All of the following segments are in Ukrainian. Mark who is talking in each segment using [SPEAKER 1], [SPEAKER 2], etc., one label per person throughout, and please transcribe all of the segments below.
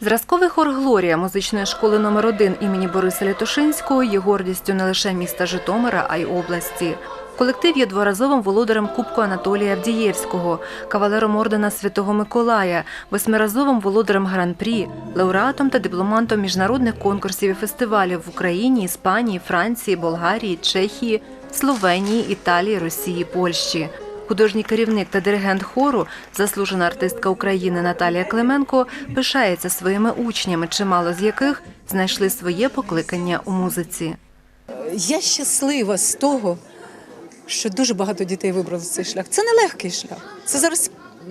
[SPEAKER 1] Зразковий хор Глорія музичної школи номер 1 імені Бориса Лятошинського є гордістю не лише міста Житомира, а й області. Колектив є дворазовим володарем Кубку Анатолія Авдієвського, кавалером ордена Святого Миколая, восьмиразовим володарем гран-прі, лауреатом та дипломантом міжнародних конкурсів і фестивалів в Україні, Іспанії, Франції, Болгарії, Чехії, Словенії, Італії, Росії, Польщі. Художній керівник та диригент хору, заслужена артистка України Наталія Клименко, пишається своїми учнями, чимало з яких знайшли своє покликання у музиці.
[SPEAKER 2] Я щаслива з того, що дуже багато дітей вибрали цей шлях. Це нелегкий шлях. Це зараз.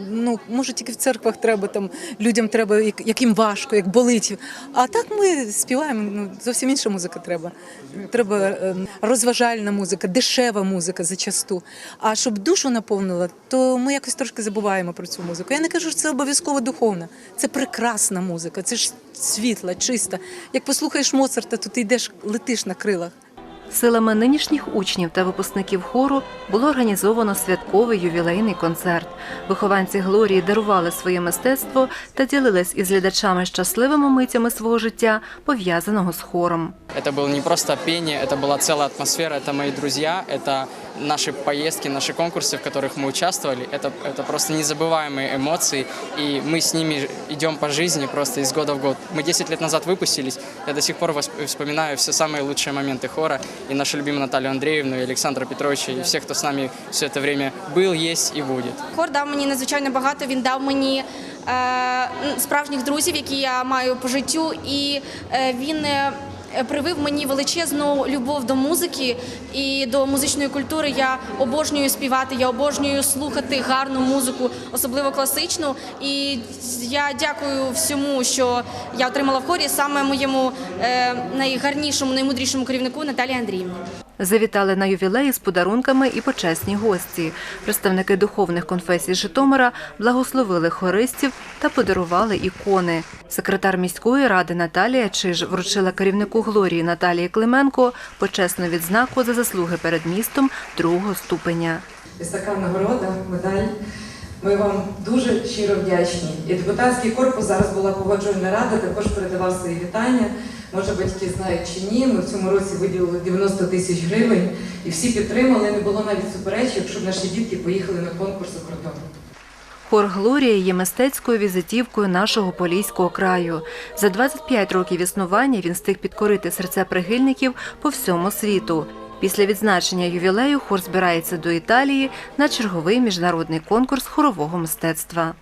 [SPEAKER 2] Ну, може, тільки в церквах треба там людям треба, яким важко, як болить. А так ми співаємо. Ну зовсім інша музика треба. Треба е, розважальна музика, дешева музика зачасту. А щоб душу наповнила, то ми якось трошки забуваємо про цю музику. Я не кажу, що це обов'язково духовна. Це прекрасна музика, це ж світла, чиста. Як послухаєш Моцарта, то ти йдеш, летиш на крилах.
[SPEAKER 1] Силами нинішніх учнів та випускників хору було організовано святковий ювілейний концерт. Вихованці Глорії дарували своє мистецтво та ділились із глядачами щасливими митями свого життя, пов'язаного з хором.
[SPEAKER 3] Это было не просто пение, это была целая атмосфера, это мои друзья, это наши поездки, наши конкурсы, в которых мы участвовали. Это, это просто незабываемые эмоции, и мы с ними идем по жизни просто из года в год. Мы 10 лет назад выпустились, я до сих пор восп- вспоминаю все самые лучшие моменты хора, и нашу любимую Наталью Андреевну, и Александра Петровича, и всех, кто с нами все это время был, есть и будет.
[SPEAKER 4] Хор дав мені надзвичайно багато. Він дав мені е, м, справжніх друзів, які я маю по життю, і е, він. е, Привив мені величезну любов до музики і до музичної культури. Я обожнюю співати, я обожнюю слухати гарну музику, особливо класичну. І я дякую всьому, що я отримала в хорі, саме моєму е, найгарнішому, наймудрішому керівнику Наталії Андріївні.
[SPEAKER 1] Завітали на ювілеї з подарунками і почесні гості. Представники духовних конфесій Житомира благословили хористів та подарували ікони. Секретар міської ради Наталія Чиж вручила керівнику Глорії Наталії Клименко почесну відзнаку за заслуги перед містом другого ступеня.
[SPEAKER 5] Ось така нагорода, медаль. Ми вам дуже щиро вдячні. І депутатський корпус зараз була погоджувальна рада, також передавав свої вітання. Може, батьки знають чи ні. Ми в цьому році виділили 90 тисяч гривень, і всі підтримали. Не було навіть суперечок, щоб наші дітки поїхали на конкурс у кордон.
[SPEAKER 1] Хор Глорія є мистецькою візитівкою нашого поліського краю. За 25 років існування він встиг підкорити серця прихильників по всьому світу. Після відзначення ювілею хор збирається до Італії на черговий міжнародний конкурс хорового мистецтва.